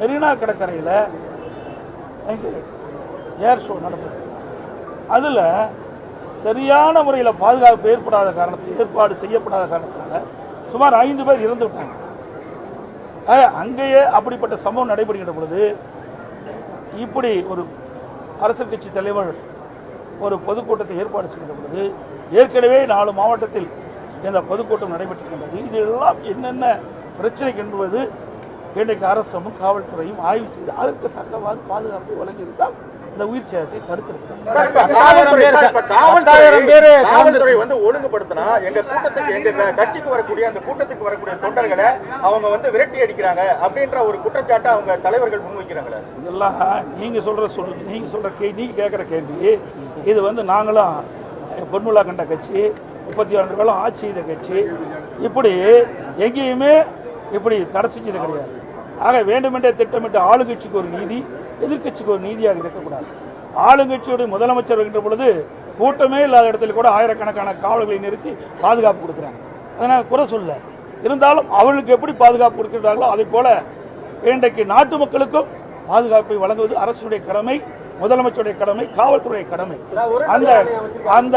மெரினா கடற்கரையில் இங்கே ஏர் ஷோ நடந்தது. அதில் சரியான முறையில் பாதுகாப்பு ஏற்படாத காரணத்தை ஏற்பாடு செய்யப்படாத காரணத்தினால சுமார் ஐந்து பேர் இறந்து விட்டாங்க. அங்கேயே அப்படிப்பட்ட சம்பவம் நடைபெறுகின்ற பொழுது இப்படி ஒரு அரசியல் கட்சி தலைவர் ஒரு பொதுக்கூட்டத்தை ஏற்பாடு செய்கின்ற பொழுது ஏற்கனவே நாலு மாவட்டத்தில் இந்த பொதுக்கூட்டம் நடைபெற்றிருக்கின்றது. இதெல்லாம் என்னென்ன பிரச்சனை என்பது இன்றைக்கு அரசும் காவல்துறையும் ஆய்வு செய்து அதற்கு தக்கவாறு பாதுகாப்பு வழங்கியிருந்தால் இந்த உயிர் சேதத்தை தடுத்திருக்கிறார் வந்து ஒழுங்குபடுத்தினா எங்க கூட்டத்துக்கு எங்க கட்சிக்கு வரக்கூடிய அந்த கூட்டத்துக்கு வரக்கூடிய தொண்டர்களை அவங்க வந்து விரட்டி அடிக்கிறாங்க அப்படின்ற ஒரு குற்றச்சாட்டை அவங்க தலைவர்கள் முன்வைக்கிறாங்களே இதெல்லாம் நீங்க சொல்ற சொல்லு நீங்க சொல்ற கே நீங்க கேட்குற கேள்வி. இது வந்து நாங்களும் பொன்முலா கண்ட கட்சி முப்பத்தி ஆண்டு காலம் ஆட்சி செய்த கட்சி. இப்படி எங்கேயுமே இப்படி தடை செஞ்சது கிடையாது. ஆக வேண்டுமென்றே திட்டமிட்டு ஆளுங்கட்சிக்கு ஒரு நீதி எதிர்க்கட்சிக்கு ஒரு நீதியாக இருக்கக்கூடாது. ஆளுங்கட்சியுடைய முதலமைச்சர் வருகின்ற பொழுது கூட்டமே இல்லாத இடத்துல கூட ஆயிரக்கணக்கான காவல்களை நிறுத்தி பாதுகாப்பு கொடுக்குறாங்க. அதனால் குறை சொல்ல இருந்தாலும் அவர்களுக்கு எப்படி பாதுகாப்பு கொடுக்கிறார்களோ அதை போல இன்றைக்கு நாட்டு மக்களுக்கும் பாதுகாப்பை வழங்குவது அரசுடைய கடமை முதலமைச்சருடைய கடமை காவல்துறை கடமை. அந்த அந்த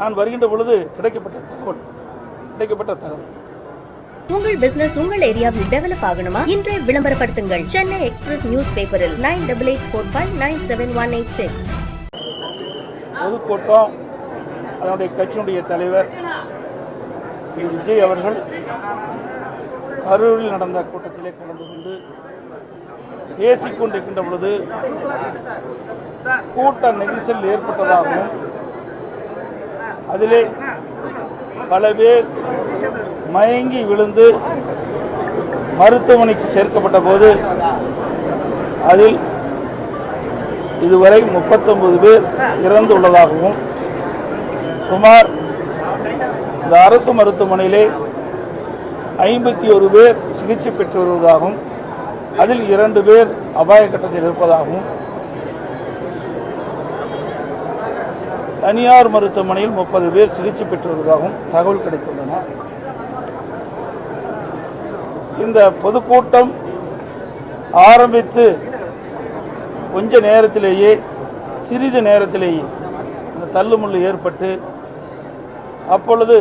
நான் வருகின்ற பொழுது கிடைக்கப்பட்ட தகவல் கிடைக்கப்பட்ட தகவல். உங்கள் பிசினஸ் உங்கள் ஏரியாவில் டெவலப் ஆகணுமா? இன்றே விளம்பரப்படுத்துங்கள். சென்னை எக்ஸ்பிரஸ் நியூஸ் பேப்பரில் nine double eight four five nine seven one eight six பொதுக்கூட்டம் அதனுடைய கட்சியினுடைய தலைவர் விஜய் அவர்கள் கரூரில் நடந்த கூட்டத்திலே கலந்து கொண்டு பேசிக் கொண்டிருக்கின்ற பொழுது கூட்ட நெரிசல் ஏற்பட்டதாகவும் அதிலே பல பேர் மயங்கி விழுந்து மருத்துவமனைக்கு சேர்க்கப்பட்ட போது அதில் இதுவரை 39 பேர் இறந்துள்ளதாகவும் சுமார் இந்த அரசு மருத்துவமனையிலே ஐம்பத்தி ஒரு பேர் சிகிச்சை பெற்று வருவதாகவும் அதில் இரண்டு பேர் அபாய கட்டத்தில் இருப்பதாகவும் தனியார் மருத்துவமனையில் முப்பது பேர் சிகிச்சை பெற்று வருவதாகவும் தகவல் கிடைத்துள்ளன. இந்த பொதுக்கூட்டம் ஆரம்பித்து கொஞ்ச நேரத்திலேயே சிறிது நேரத்திலேயே இந்த தள்ளுமுள்ளு ஏற்பட்டு அப்பொழுது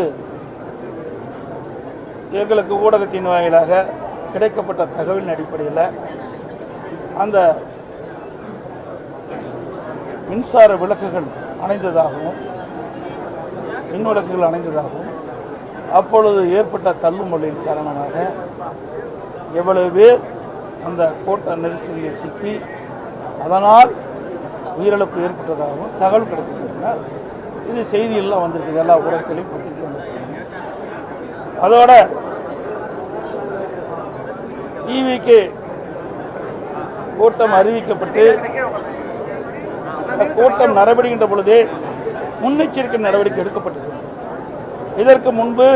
எங்களுக்கு ஊடகத்தின் வாயிலாக கிடைக்கப்பட்ட தகவலின் அடிப்படையில் அந்த மின்சார விளக்குகள் அணைந்ததாகவும் மின்விளக்குகள் அணைந்ததாகவும் அப்பொழுது ஏற்பட்ட தள்ளுமொழியின் காரணமாக எவ்வளவு பேர் அந்த கோட்டை நெரிசலியை சிக்கி அதனால் உயிரிழப்பு ஏற்பட்டதாகவும் தகவல் கிடைத்திருக்கிறார் இது செய்தியெல்லாம் வந்திருக்குது. எல்லா ஊடகத்திலையும் பத்திரிகை அதோட இவிக்கு கூட்டம் அறிவிக்கப்பட்டு அந்த கூட்டம் நடைபெறுகின்ற பொழுதே முன்னெச்சரிக்கை நடவடிக்கை எடுக்கப்பட்டது. இதற்கு முன்பு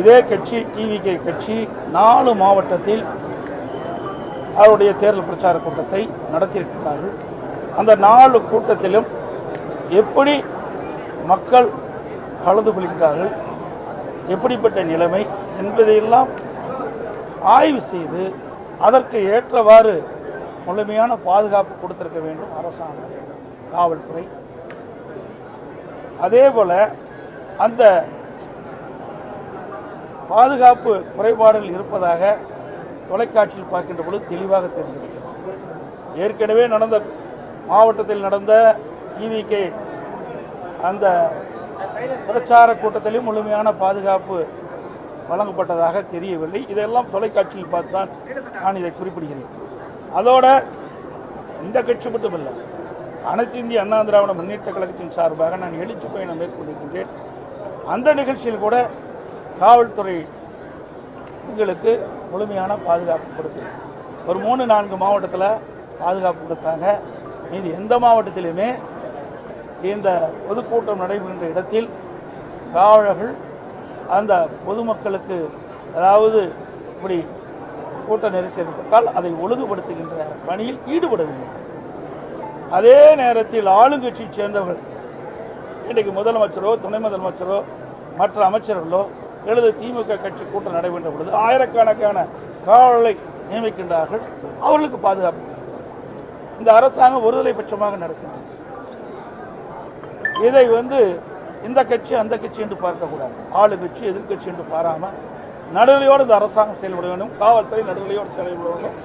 இதே கட்சி டிவிகே கட்சி நாலு மாவட்டத்தில் அவருடைய தேர்தல் பிரச்சார கூட்டத்தை நடத்தியிருக்கிறார்கள். அந்த நாலு கூட்டத்திலும் எப்படி மக்கள் கலந்து கொள்கிறார்கள் எப்படிப்பட்ட நிலைமை என்பதையெல்லாம் ஆய்வு செய்து அதற்கு ஏற்றவாறு முழுமையான பாதுகாப்பு கொடுத்திருக்க வேண்டும் அரசாங்கம் காவல்துறை. அதே போல அந்த பாதுகாப்பு குறைபாடுகள் இருப்பதாக தொலைக்காட்சியில் பார்க்கின்ற பொழுது தெளிவாக தெரிகிறது. ஏற்கனவே நடந்த மாவட்டத்தில் நடந்த இவிகே அந்த பிரச்சார கூட்டத்திலும் முழுமையான பாதுகாப்பு வழங்கப்பட்டதாக தெரியவில்லை. இதெல்லாம் தொலைக்காட்சியில் பார்த்து தான் நான் இதை குறிப்பிடுகிறேன். அதோட இந்த கட்சி மட்டுமில்லை அனைத்து இந்திய அண்ணா திராவிட முன்னேற்ற கழகத்தின் சார்பாக நான் எழுச்சி பயணம் மேற்கொண்டிருக்கின்றேன். அந்த நிகழ்ச்சியில் கூட காவல்துறை எங்களுக்கு முழுமையான பாதுகாப்பு கொடுத்து ஒரு மூணு நான்கு மாவட்டத்தில் பாதுகாப்பு கொடுத்தாங்க. மீது எந்த மாவட்டத்திலுமே இந்த பொதுக்கூட்டம் நடைபெறுகின்ற இடத்தில் காவலர்கள் அந்த பொதுமக்களுக்கு அதாவது இப்படி கூட்ட நெரிசல் ஏற்பட்டால் அதை ஒழுங்குபடுத்துகின்ற பணியில் ஈடுபடவில்லை. அதே நேரத்தில் ஆளுங்கட்சியை சேர்ந்தவர்கள் இன்றைக்கு முதலமைச்சரோ துணை முதலமைச்சரோ மற்ற அமைச்சர்களோ எழுது திமுக கட்சி கூட்டம் நடைபெற்ற பொழுது ஆயிரக்கணக்கான காவலை நியமிக்கின்றார்கள். அவர்களுக்கு பாதுகாப்பு. இந்த அரசாங்கம் ஒருதலை பட்சமாக நடக்கின்றது. இதை வந்து இந்த கட்சி அந்த கட்சி என்று பார்க்கக்கூடாது. ஆளுங்கட்சி எதிர்கட்சி என்று பாராம நடுநிலையோடு இந்த அரசாங்கம் செயல்பட வேண்டும். காவல்துறை நடுநிலையோடு செயல்பட வேண்டும்.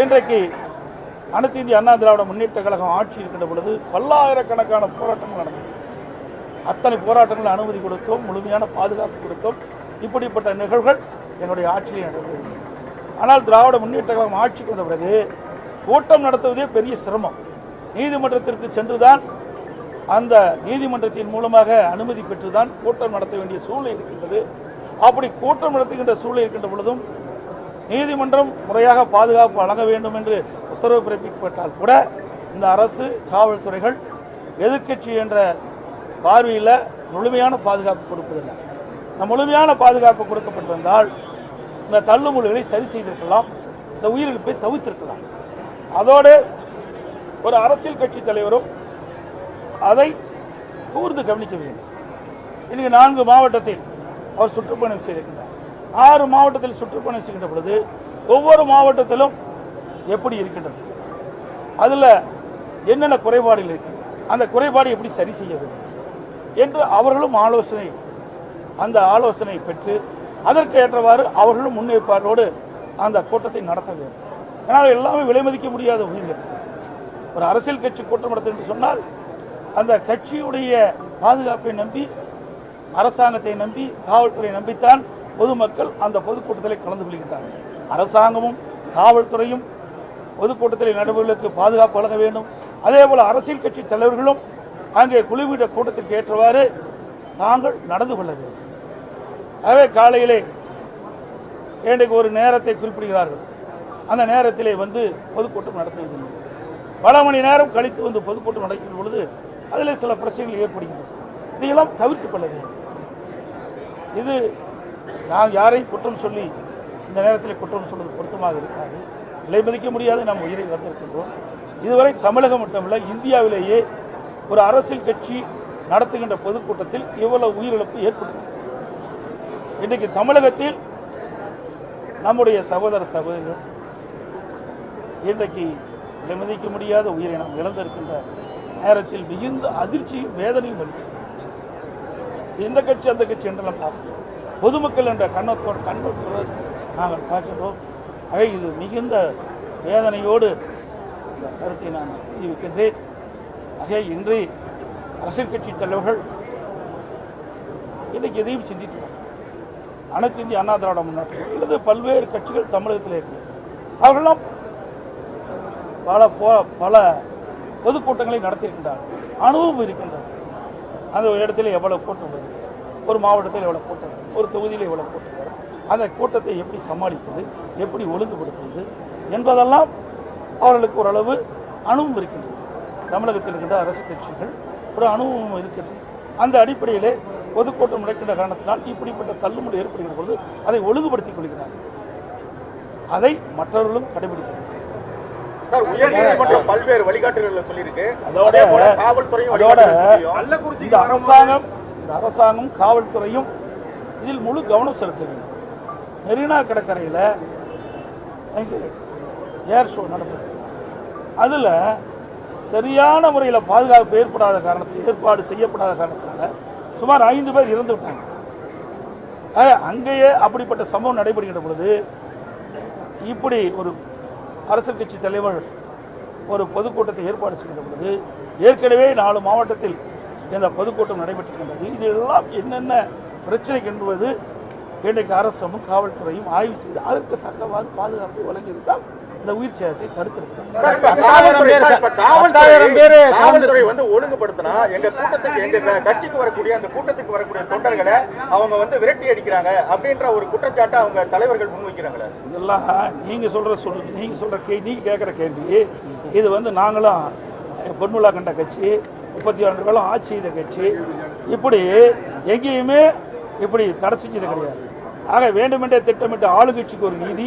இன்றைக்கு அனைத்து இந்திய அண்ணா திராவிட முன்னேற்ற கழகம் ஆட்சி இருக்கின்ற பொழுது பல்லாயிரக்கணக்கான போராட்டங்கள் நடந்தது. அத்தனை போராட்டங்கள் அனுமதி கொடுத்தோம் முழுமையான பாதுகாப்பு கொடுத்தோம். இப்படிப்பட்ட நிகழ்வுகள் என்னுடைய ஆட்சியில் நடந்தது. ஆனால் திராவிட முன்னேற்ற கழகம் ஆட்சிக்கு வந்த பிறகு கூட்டம் நடத்துவதே பெரிய சிரமம். நீதிமன்றத்திற்கு சென்றுதான் அந்த நீதிமன்றத்தின் மூலமாக அனுமதி பெற்றுதான் கூட்டம் நடத்த வேண்டிய சூழ்நிலை இருக்கின்றது. அப்படி கூட்டம் நடத்துகின்ற சூழ்நிலை இருக்கின்ற பொழுதும் நீதிமன்றம் முறையாக பாதுகாப்பு வழங்க வேண்டும் என்று உத்தரவு பிறப்பிக்கப்பட்டால் கூட இந்த அரசு காவல்துறைகள் எதிர்க்கட்சி என்ற பார்வையில் முழுமையான பாதுகாப்பு கொடுப்பதில்லை. இந்த முழுமையான பாதுகாப்பு கொடுக்கப்பட்டிருந்தால் இந்த தள்ளுமுள்ளுகளை சரி செய்திருக்கலாம் இந்த உயிரிழப்பை தவிர்த்திருக்கலாம். அதோடு ஒரு அரசியல் கட்சி தலைவரும் அதை கூர்ந்து கவனிக்க வேண்டும். இன்னைக்கு நான்கு மாவட்டத்தில் அவர் சுற்றுப்பயணம் செய்திருக்கிறார் ஆறு மாவட்டத்தில் சுற்றுப்பயணம் செய்கின்ற பொழுது ஒவ்வொரு மாவட்டத்திலும் எப்படி இருக்கின்றது? அதுல என்னென்ன குறைபாடுகள் இருக்கு? அந்த குறைபாடு எப்படி சரி செய்ய வேண்டும்? என்று அவர்களும் ஆலோசனை அந்த ஆலோசனை பெற்று அதற்கு ஏற்றவாறு அவர்களும் முன்னேற்பாட்டோடு அந்த கூட்டத்தை நடத்த வேண்டும். ஏன்னால் எல்லாமே விலை மதிக்க முடியாத உயிர்கள். ஒரு அரசியல் கட்சி கூட்டம் நடத்த என்று சொன்னால் அந்த கட்சியுடைய பாதுகாப்பை நம்பி அரசாங்கத்தை நம்பி காவல்துறையை நம்பித்தான் பொதுமக்கள் அந்த பொதுக்கூட்டத்தில் கலந்து கொள்கின்றார்கள். அரசாங்கமும் காவல்துறையும் பொதுக்கூட்டத்தில் நடைபெறுவதற்கு பாதுகாப்பு வழங்க வேண்டும். அதே போல அரசியல் கட்சி தலைவர்களும் அங்கே குழுவிட கூட்டத்திற்கு ஏற்றவாறு தாங்கள் நடந்து கொள்ள வேண்டும். ஆகவே காலையிலே இன்றைக்கு ஒரு நேரத்தை குறிப்பிடுகிறார்கள். அந்த நேரத்திலே வந்து பொதுக்கூட்டம் நடத்துவதில்லை பல மணி நேரம் கழித்து வந்து பொதுக்கூட்டம் நடக்கும் பொழுது அதில் சில பிரச்சனைகள் ஏற்படுகின்றன. இதையெல்லாம் தவிர்த்துக் கொள்ள வேண்டும். இது நான் யாரையும் குற்றம் சொல்லி இந்த நேரத்தில் குற்றம் சொல்வது பொருத்தமாக இருக்காது. விலை மதிக்க முடியாது நாம் உயிரை வந்திருக்கின்றோம் இதுவரை தமிழகம் மட்டுமல்ல இந்தியாவிலேயே ஒரு அரசியல் கட்சி நடத்துகின்ற பொதுக்கூட்டத்தில் இவ்வளவு உயிரிழப்பு ஏற்படுகிறது இன்றைக்கு தமிழகத்தில் நம்முடைய சகோதர சகோதரிகள் இன்றைக்கு விலை மதிக்க முடியாத உயிரை நாம் இழந்திருக்கின்ற நேரத்தில் மிகுந்த அதிர்ச்சியும் வேதனையும் அளிக்கிறது. எந்த கட்சி அந்த கட்சி என்றெல்லாம் பார்க்கிறோம் பொதுமக்கள் என்ற கண்ணத்தோடு கண்ணோட்டோடு நாங்கள் பார்க்கிறோம் ஆக இது மிகுந்த வேதனையோடு இந்த கருத்தை நான் தெரிவிக்கின்றேன். ஆக இன்று அரசியல் கட்சி தலைவர்கள் இன்னைக்கு எதையும் சிந்திக்கிறார் அனைத்து இந்திய அண்ணா திராவிட முன்னேற்றம் அல்லது பல்வேறு கட்சிகள் தமிழகத்தில் இருக்கு அவர்களெல்லாம் பல போ- பல பொதுக்கூட்டங்களை நடத்தியிருக்கின்றார் அனுபவம் இருக்கின்றது. அந்த ஒரு இடத்துல எவ்வளோ கூட்டம் வருது ஒரு மாவட்டத்தில் எவ்வளவு கூட்டம் வரும் ஒரு தொகுதியில் எவ்வளோ கூட்டம் வரும் அந்த கூட்டத்தை எப்படி சமாளிப்பது? எப்படி ஒழுங்குபடுத்துவது? என்பதெல்லாம் அவர்களுக்கு ஓரளவு அனுபவம் இருக்கின்றது. தமிழகத்தில் இருக்கின்ற அரசு கட்சிகள் ஒரு அனுபவம் இருக்கிறது அந்த அடிப்படையிலே பொதுக்கூட்டம் நடக்கின்ற காரணத்தினால் இப்படிப்பட்ட தள்ளுமுறை ஏற்படுகிற பொழுது அதை ஒழுங்குபடுத்திக் கொள்கிறார்கள். அதை மற்றவர்களும் கடைபிடிக்கிறார்கள் சார் உயர்நீதிமன்றம் பல்வேறு வழிகாட்டுதல்களை சொல்லியிருக்கு. அதோட காவல்துறையும் அதோட இந்த அரசாங்கம் இந்த அரசாங்கம் காவல்துறையும் இதில் முழு கவனம் செலுத்த வேண்டும் மெரினா கடற்கரையில் ஏர் ஷோ நடந்தது அதில் சரியான முறையில் பாதுகாப்பு ஏற்படாத காரணத்தில் ஏற்பாடு செய்யப்படாத காரணத்தினால சுமார் ஐந்து பேர் இறந்து விட்டாங்க. அங்கேயே அப்படிப்பட்ட சம்பவம் நடைபெறுகின்ற பொழுது இப்படி ஒரு அரசியல் கட்சி தலைவர் ஒரு பொதுக்கூட்டத்தை ஏற்பாடு செய்கின்ற பொழுது ஏற்கனவே நாலு மாவட்டத்தில் இந்த பொதுக்கூட்டம் நடைபெற்றிருக்கின்றது. இதெல்லாம் என்னென்ன பிரச்சனை என்பது இன்றைக்கு அரசும் காவல்துறையும் ஆய்வு செய்து அதற்கு தக்கவாறு பாதுகாப்பு வழங்கியிருந்தால் இந்த உயிர் சேதத்தை தடுத்திருக்கிறார். சார், இப்ப பத்தாயிரம் காவல்துறை வந்து ஒழுங்குபடுத்தினா எங்க கூட்டத்துக்கு எங்க கட்சிக்கு வரக்கூடிய அந்த கூட்டத்துக்கு வரக்கூடிய தொண்டர்களை அவங்க வந்து விரட்டி அடிக்கிறாங்க அப்படின்ற ஒரு குற்றச்சாட்டை அவங்க தலைவர்கள் முன்வைக்கிறாங்களே. இதெல்லாம் நீங்க சொல்ற சொல் நீங்க சொல்ற கே நீங்க கேட்குற கேள்வி இது வந்து நாங்களும் பொன்முலா கண்ட கட்சி முப்பத்தி ஆண்டுகளும் ஆட்சி செய்த கட்சி இப்படி எங்கேயுமே இப்படி தடை செஞ்சது கிடையாது. ஆக வேண்டுமென்றே திட்டமிட்ட ஆளுங்கட்சிக்கு ஒரு நீதி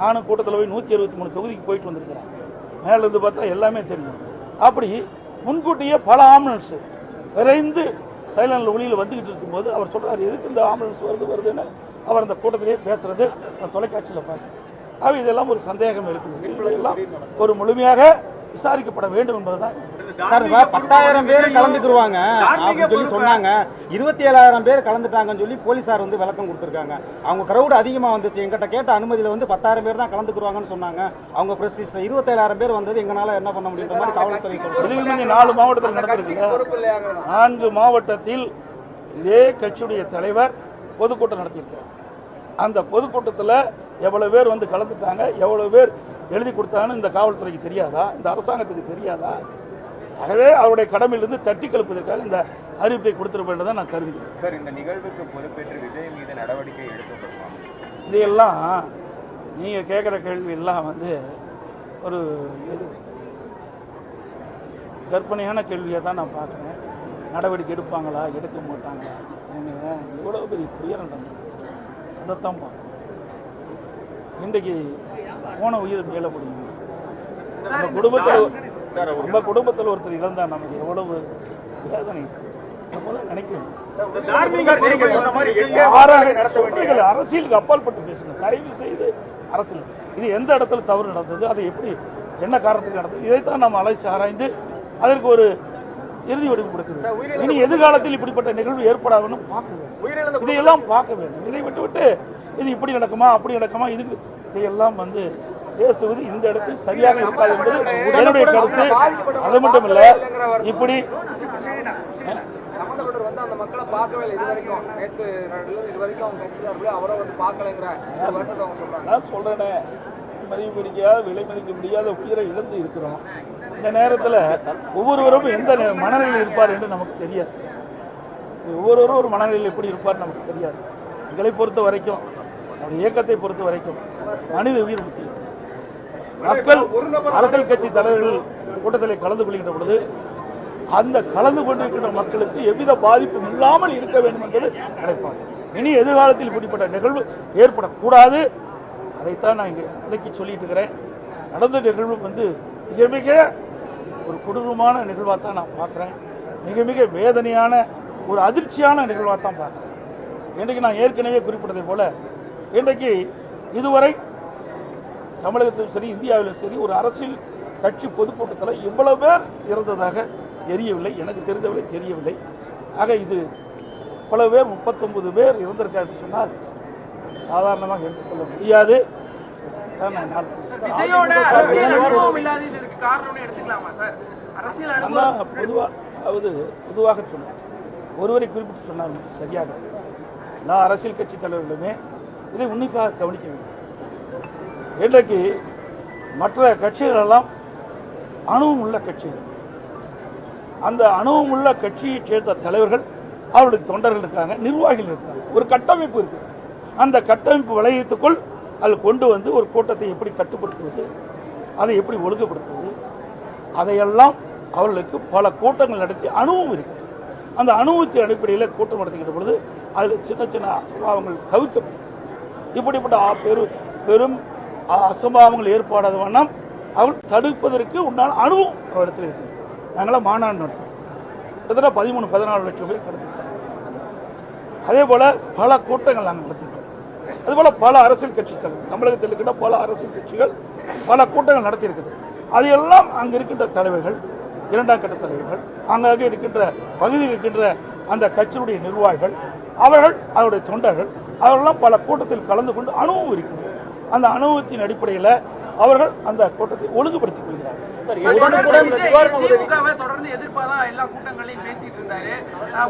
நானும் கூட்டத்தில் போய் நூற்றி அறுபத்தி மூணு தொகுதிக்கு போயிட்டு வந்திருக்கிறேன். மேலேருந்து பார்த்தா எல்லாமே தெரியும். அப்படி முன்கூட்டியே பல ஆம்புலன்ஸ் விரைந்து சைலண்டில் ஒளியில் வந்துக்கிட்டு இருக்கும்போது அவர் சொல்கிறார் எதுக்கு இந்த ஆம்புலன்ஸ் வருது வருதுன்னு அவர் அந்த கூட்டத்திலேயே பேசுறது நான் தொலைக்காட்சியில் பார்த்தேன். ஆக இதெல்லாம் ஒரு சந்தேகம் இருக்குது. எல்லாம் ஒரு முழுமையாக விசாரிக்கப்பட வேண்டும் என்பதுதான். சார் பத்தாயிரம் பேர் கலந்துக்குருவாங்க அப்படின்னு சொல்லி சொன்னாங்க. இருபத்தி ஏழாயிரம் பேர் கலந்துட்டாங்கன்னு சொல்லி போலீசார் வந்து விளக்கம் கொடுத்துருக்காங்க. அவங்க கிரௌட் அதிகமா வந்துச்சு. எங்கிட்ட கேட்ட அனுமதியில வந்து பத்தாயிரம் பேர் தான் கலந்துக்குருவாங்கன்னு சொன்னாங்க. அவங்க பிரஸ் லிஸ்ட்ல இருபத்தேழாயிரம் பேர் வந்தது. எங்களால என்ன பண்ண முடியுன்ற மாதிரி காவல்துறை முந்தைய நாலு மாவட்டத்தில் நடந்திருக்கு நான்கு மாவட்டத்தில் இதே கட்சியுடைய தலைவர் பொதுக்கூட்டம் நடத்தியிருக்கார். அந்த பொதுக்கூட்டத்தில் எவ்வளவு பேர் வந்து கலந்துட்டாங்க? எவ்வளவு பேர் எழுதி கொடுத்தாங்கன்னு இந்த காவல்துறைக்கு தெரியாதா? இந்த அரசாங்கத்துக்கு தெரியாதா? ஆகவே அவருடைய கடமையிலிருந்து தட்டி கழிப்பதற்காக இந்த அறிவிப்பை கொடுத்திருப்பதை நான் கருதுகிறேன். சார் இந்த நிகழ்வுக்கு பொறுப்பேற்று விஜய் மீது நடவடிக்கை எடுக்கப்படுமா இதையெல்லாம் நீங்க கேட்குற கேள்வி எல்லாம் வந்து ஒரு இது கற்பனையான கேள்வியை தான் நான் பார்க்குறேன். நடவடிக்கை எடுப்பாங்களா எடுக்க மாட்டாங்களா? ஏங்க, இவ்வளவு பெரிய துயரம் நடந்தது அதைத்தான் பார்க்கணும் இன்றைக்கு போன உயிர் மேல முடியும் நம்ம குடும்பத்தில் நம்ம குடும்பத்தில் ஒருத்தர் இழந்தா நமக்கு எவ்வளவு சார், சொல்றீங்களே, அரசியலுக்கு அப்பாற்பட்டு பேசுங்க தயவு செய்து அரசியல். இது எந்த இடத்துல தவறு நடந்தது அது எப்படி என்ன காரணத்துக்கு நடந்தது இதைத்தான் நம்ம அலைசி ஆராய்ந்து அதற்கு ஒரு இறுதி வடிவு கொடுக்குது இனி எதிர்காலத்தில் இப்படிப்பட்ட நிகழ்வு ஏற்படாதுன்னு பார்க்க வேண்டும். இதையெல்லாம் பார்க்க வேண்டும். இதை விட்டு விட்டு இது இப்படி நடக்குமா அப்படி நடக்குமா இதுக்கு இதையெல்லாம் வந்து பேசுவது இந்த இடத்தில் சரியாக இருக்காது என்பது என்னுடைய கருத்து. அது மட்டும் இல்ல. இப்படி நான் சொல்றேனே. மதிப்பு முடியாத விலை மதிக்க முடியாத உயிரை இழந்து இருக்கிறோம். இந்த நேரத்தில் ஒவ்வொருவரும் எந்த மனநிலையில் இருப்பார் என்று நமக்கு தெரியாது. ஒவ்வொருவரும் ஒரு மனநிலையில் எப்படி இருப்பார் நமக்கு தெரியாது. எங்களை பொறுத்த வரைக்கும் நம்முடைய இயக்கத்தை பொறுத்த வரைக்கும் மனித உயிர் முக்கியம். மக்கள் அரசியல் கட்சி தலைவர்கள் கூட்டத்தில் கலந்து கொள்கின்ற பொழுது அந்த கலந்து கொண்டிருக்கின்ற மக்களுக்கு எவ்வித பாதிப்பும் இல்லாமல் இருக்க வேண்டும் என்பது நினைப்பாங்க. இனி எதிர்காலத்தில் இப்படிப்பட்ட நிகழ்வு ஏற்படக்கூடாது. அதைத்தான் நான் இங்கே விளக்கி சொல்லிட்டு இருக்கிறேன். நடந்த நிகழ்வு வந்து மிக மிக ஒரு கொடூரமான நிகழ்வாக தான் நான் பார்க்குறேன். மிக மிக வேதனையான ஒரு அதிர்ச்சியான நிகழ்வாக தான் பார்க்குறேன். இன்றைக்கு நான் ஏற்கனவே குறிப்பிட்டதை போல இன்றைக்கு இதுவரை தமிழகத்திலும் சரி இந்தியாவிலும் சரி ஒரு அரசியல் கட்சி பொதுக்கூட்டத்தில் இவ்வளவு பேர் இருந்ததாக தெரியவில்லை எனக்கு தெரிந்தவரை தெரியவில்லை. ஆக இது பல பேர் முப்பத்தொன்பது பேர் இருந்திருக்காரு சொன்னால் சாதாரணமாக எடுத்துக்கொள்ள முடியாது. பொதுவாக அதாவது பொதுவாக சொன்னார் ஒருவரை குறிப்பிட்டு சொன்னார் மட்டும் சரியாக எல்லா அரசியல் கட்சி தலைவர்களுமே இதை உன்னிப்பாக கவனிக்க வேண்டும். இன்றைக்கு மற்ற கட்சிகள் எல்லாம் அணுவும் உள்ள கட்சிகள் அந்த அணுவும் உள்ள கட்சியைச் சேர்ந்த தலைவர்கள் அவருடைய தொண்டர்கள் இருக்காங்க நிர்வாகிகள் இருக்காங்க. ஒரு கட்டமைப்பு இருக்கு. அந்த கட்டமைப்பு வளையத்துக்குள் அதில் கொண்டு வந்து ஒரு கூட்டத்தை எப்படி கட்டுப்படுத்துவது அதை எப்படி ஒழுங்குபடுத்துவது அதையெல்லாம் அவர்களுக்கு பல கூட்டங்கள் நடத்தி அனுபவம் இருக்கு. அந்த அனுபவத்தின் அடிப்படையில் கூட்டம் நடத்துகின்ற பொழுது அதில் சின்ன சின்ன அசம்பாவங்கள் தவிர்க்கப்படும். இப்படிப்பட்ட பெரு பெரும் அசம்பாவங்கள் ஏற்பாடாத வண்ணம் அவர் தடுப்பதற்கு உண்டான அனுபவம் அவரிடத்தில் இருக்கு. நாங்களாம் மாநாடு நடத்தோம் கிட்டத்தட்ட பதிமூணு பதினாலு லட்சம் பேர் நடத்திருக்காங்க அதே போல பல கூட்டங்கள் நாங்கள் நடத்திருக்கோம். அதுபோல பல அரசியல் கட்சி தலைவர் தமிழகத்தில் இருக்கின்ற பல அரசியல் கட்சிகள் பல கூட்டங்கள் நடத்தியிருக்குது. அதையெல்லாம் அங்கு இருக்கின்ற தலைவர்கள் இரண்டாம் கட்ட தலைவர்கள் அங்கங்கே இருக்கின்ற பகுதியில் இருக்கின்ற அந்த கட்சியினுடைய நிர்வாகிகள் அவர்கள் அவருடைய தொண்டர்கள் அவர்களெல்லாம் பல கூட்டத்தில் கலந்து கொண்டு அனுபவம் இருக்கிறது அந்த அனுபவத்தின் அடிப்படையில் அவர்கள் அந்த கூட்டத்தை ஒழுங்குபடுத்திக் திமுகவை தொடர்ந்து எதிர்ப்பாதான் எல்லா கூட்டங்களையும் பேசிட்டு இருந்தாரு.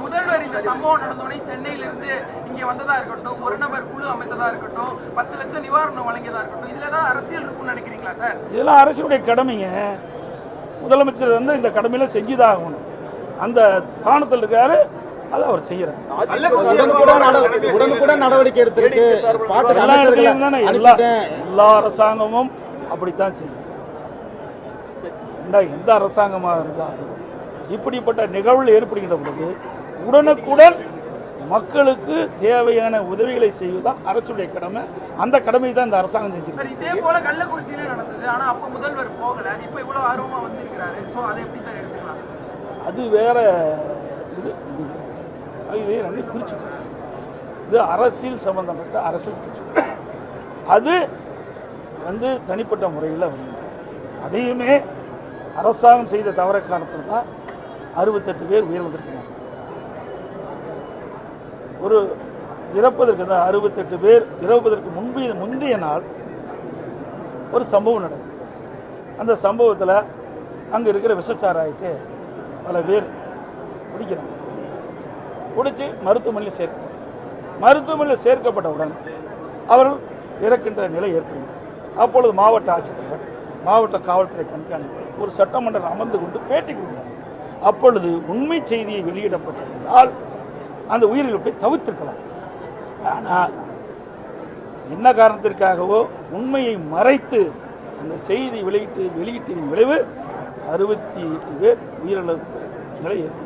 முதல்வர் இந்த சம்பவம் நடந்தோடனே சென்னையில இருந்து இங்க வந்ததா இருக்கட்டும் ஒரு நபர் குழு அமைத்ததா இருக்கட்டும் பத்து லட்சம் நிவாரணம் வழங்கியதா இருக்கட்டும் இதுலதான் அரசியல் இருக்கும்னு நினைக்கிறீங்களா சார்? இதெல்லாம் அரசுடைய கடமைங்க. முதலமைச்சர் வந்து இந்த கடமையில செஞ்சுதான் ஆகணும். அந்த ஸ்தானத்தில் இருக்காரு அதை அவர் செய்யறாரு. உடனுக்குடன் நட- உடனுக்குடன் நடவடிக்கை எடுத்திருக்கு எல்லா இடத்துலயும் தானே அமைச்சர்களை எல்லா அனுப்பிட்டேன். எல்லா அரசாங்கமும் அப்படித்தான் செய்யும். எந்த அரசாங்கமாக இருந்தாலும் இப்படிப்பட்ட நிகழ்வுகள் ஏற்படுகின்ற பொழுது உடனுக்குடன் மக்களுக்கு தேவையான உதவிகளை செய்வதுதான் அரசுடைய கடமை. அந்த கடமை தான் இந்த அரசாங்கம் செஞ்சிருக்கு. சார் இதே போல கள்ளக்குறிச்சியில நடந்தது. ஆனா அப்ப முதல்வர் போகல. இப்ப இவ்வளவு ஆர்வமா வந்திருக்கிறாரு. சோ அதை எப்படி சார் எடுத்துக்கலாம்? அது வேற இது. இது. ரெண்டையும் பிரிச்சு. இது அரசியல் சம்பந்தப்பட்ட அரசியல் பிரச்சனை அது வந்து தனிப்பட்ட முறையில் வந்து. அதையுமே அரசாங்கம் செய்த தவற காரணத்தில் தான் அறுபத்தெட்டு பேர் உயிர் வந்திருக்கிறாங்க ஒரு இறப்பதற்கு தான் அறுபத்தெட்டு பேர் இறப்பதற்கு முன்பு முந்தைய நாள் ஒரு சம்பவம் நடக்கும் அந்த சம்பவத்தில் அங்கே இருக்கிற விஷச்சாராயத்தை பல பேர் பிடிக்கிறாங்க குடித்து மருத்துவமனையில் சேர்க்க மருத்துவமனையில் சேர்க்கப்பட்டவுடன் அவர்கள் இறக்கின்ற நிலை ஏற்படும். அப்பொழுது மாவட்ட ஆட்சித்தலைவர் மாவட்ட காவல்துறை கண்காணிப்பு ஒரு சட்டமன்றம் அமர்ந்து கொண்டு பேட்டி கொடுத்தார். அப்பொழுது உண்மை செய்தியை வெளியிடப்பட்டிருந்தால் அந்த உயிரிழப்பை தவிர்த்திருக்கலாம் ஆனால் என்ன காரணத்திற்காகவோ உண்மையை மறைத்து அந்த செய்தி வெளியிட்டு வெளியிட்டதின் விளைவு அறுபத்தி எட்டு பேர் உயிரிழப்பு நிலை ஏற்படும்.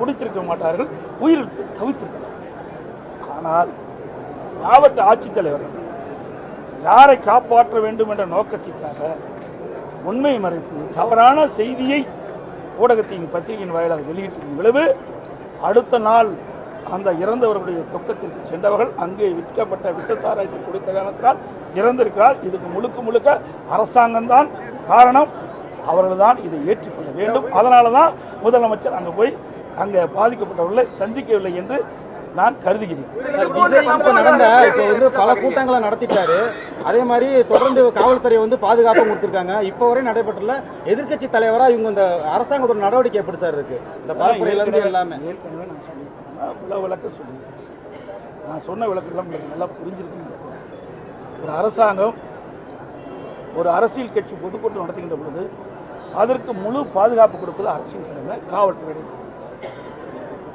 குடித்திருக்க மாட்டார்கள் உயிரிழப்பு தவித்திருக்கிறார்கள். ஆனால் மாவட்ட ஆட்சித்தலைவர்கள் யாரை காப்பாற்ற வேண்டும் என்ற நோக்கத்திற்காக உண்மை மறைத்து தவறான செய்தியை ஊடகத்தின் பத்திரிகையின் வாயிலாக வெளியிட்டதின் விளைவு அடுத்த நாள் அந்த இறந்தவர்களுடைய துக்கத்திற்கு சென்றவர்கள் அங்கே விற்கப்பட்ட விஷசாராயத்தை கொடுத்த காரணத்தால் இறந்திருக்கிறார். இதுக்கு முழுக்க முழுக்க அரசாங்கம்தான் காரணம். அவர்கள்தான் இதை ஏற்றுக்கொள்ள வேண்டும். அதனால தான் முதலமைச்சர் அங்கே போய் அங்கே பாதிக்கப்பட்டவர்களை சந்திக்கவில்லை என்று நான் கருதுகிறேன். நடந்த இப்ப வந்து பல கூட்டங்களை நடத்திட்டாரு. அதே மாதிரி தொடர்ந்து காவல்துறை வந்து பாதுகாப்பு கொடுத்திருக்காங்க. இப்ப வரை நடைபெற்றுள்ள எதிர்க்கட்சி தலைவரா இவங்க இந்த அரசாங்கத்தோட நடவடிக்கை எப்படி சார் இருக்கு? இந்த பரப்புரையில இருந்து எல்லாமே. ஏற்கனவே நான் இவ்வளவு விளக்க சொல்லியிருக்கேன் நான் சொன்ன விளக்கெல்லாம் உங்களுக்கு நல்லா புரிஞ்சிருக்குன்னு ஒரு அரசாங்கம் ஒரு அரசியல் கட்சி பொதுக்கூட்டம் நடத்துகின்ற பொழுது அதற்கு முழு பாதுகாப்பு கொடுப்பது அரசியல் கடமை காவல்துறை.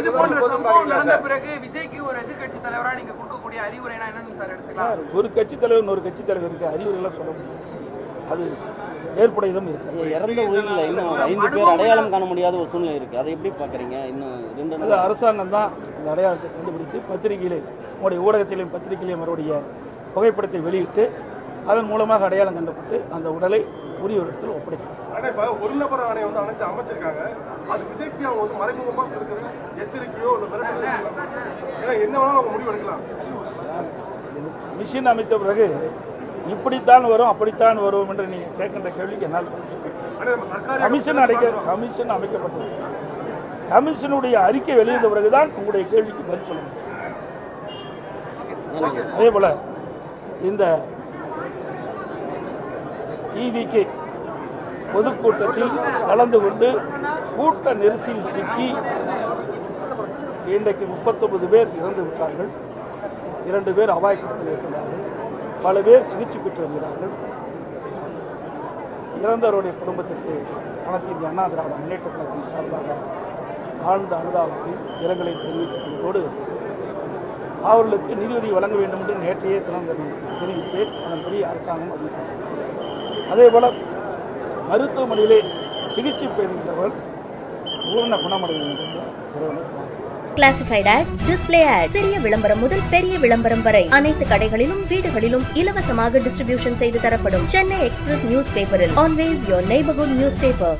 இது போன்ற சம்பவம் நடந்த பிறகு விஜய்க்கு ஒரு எதிர்க்கட்சி தலைவரா நீங்க கொடுக்கக்கூடிய அறிவுரைனா என்னன்னு சார் எடுத்துக்கலாம். ஒரு கட்சி தலைவர் ஒரு கட்சி தலைவருக்கு அறிவுரைலாம் சொல்ல முடியாது. அது ஏற்புடையதும் இருக்கு. இறந்த உயிரில் இன்னும் ஐந்து பேர் அடையாளம் காண முடியாத ஒரு சூழ்நிலை இருக்கு. அதை எப்படி பாக்குறீங்க இன்னும் ரெண்டு நாள். அரசாங்கம் தான் இந்த அடையாளத்தை கண்டுபிடித்து பத்திரிகையிலே உங்களுடைய ஊடகத்திலையும் பத்திரிகையிலையும் அவருடைய புகைப்படத்தை வெளியிட்டு அதன் மூலமாக அடையாளம் கண்டுபிடித்து அந்த உடலை உரிய இடத்தில் ஒப்படைக்கும் ஒரு நபர் ஆணையம் வந்து அணைச்சு அமைச்சிருக்காங்க. அது விஜய்க்கு அவங்க வந்து மறைமுகமா கொடுக்குற எச்சரிக்கையோ இல்ல மிரட்டலோ ஏன்னா என்ன வேணாலும் அவங்க முடிவு எடுக்கலாம். மிஷின் அமைத்த பிறகு இப்படித்தான் வரும் அப்படித்தான் வரும் என்று நீங்கள் கேட்கின்ற கேள்விக்கு என்னால் பதில் சொல்ல முடியாது. ஆனா நம்ம சர்க்காரி கமிஷன் அடைக்க கமிஷன் அமைக்கப்பட்டது. கமிஷனுடைய அறிக்கை வெளியிட்ட பிறகுதான் உங்களுடைய கேள்விக்கு பதில் சொல்ல முடியும். அதே போல இந்த டிவிக்கு பொதுக்கூட்டத்தில் கலந்து கொண்டு கூட்ட நெரிசலில் சிக்கி இன்றைக்கு முப்பத்தொன்பது பேர் இறந்து விட்டார்கள். இரண்டு பேர் அபாயத்தில் இருக்கிறார்கள். பல பேர் சிகிச்சை பெற்று வருகிறார்கள். இறந்தவருடைய குடும்பத்திற்கு அனைத்து அண்ணா திராவிட முன்னேற்ற கழகம் சார்பாக ஆழ்ந்த அனுதாபத்தை இரங்கலை தெரிவித்துக் அவர்களுக்கு நிதியுதவி வழங்க வேண்டும் என்று நேற்றையே தினம் தெரிவித்தேன். அதன்படி அரசாங்கம் அறிவித்தது அதே போல் மருத்துவமனையிலே சிகிச்சை பெறுகிறவர்கள் பூர்ண குணமடைய கிளாசிஃபைட் ஆட்ஸ் டிஸ்பிளே ஆட் சிறிய விளம்பரம் முதல் பெரிய விளம்பரம் வரை. அனைத்து கடைகளிலும் வீடுகளிலும் இலவசமாக டிஸ்ட்ரிபியூஷன் செய்து தரப்படும். சென்னை எக்ஸ்பிரஸ் நியூஸ் பேப்பரில் always your neighbourhood news paper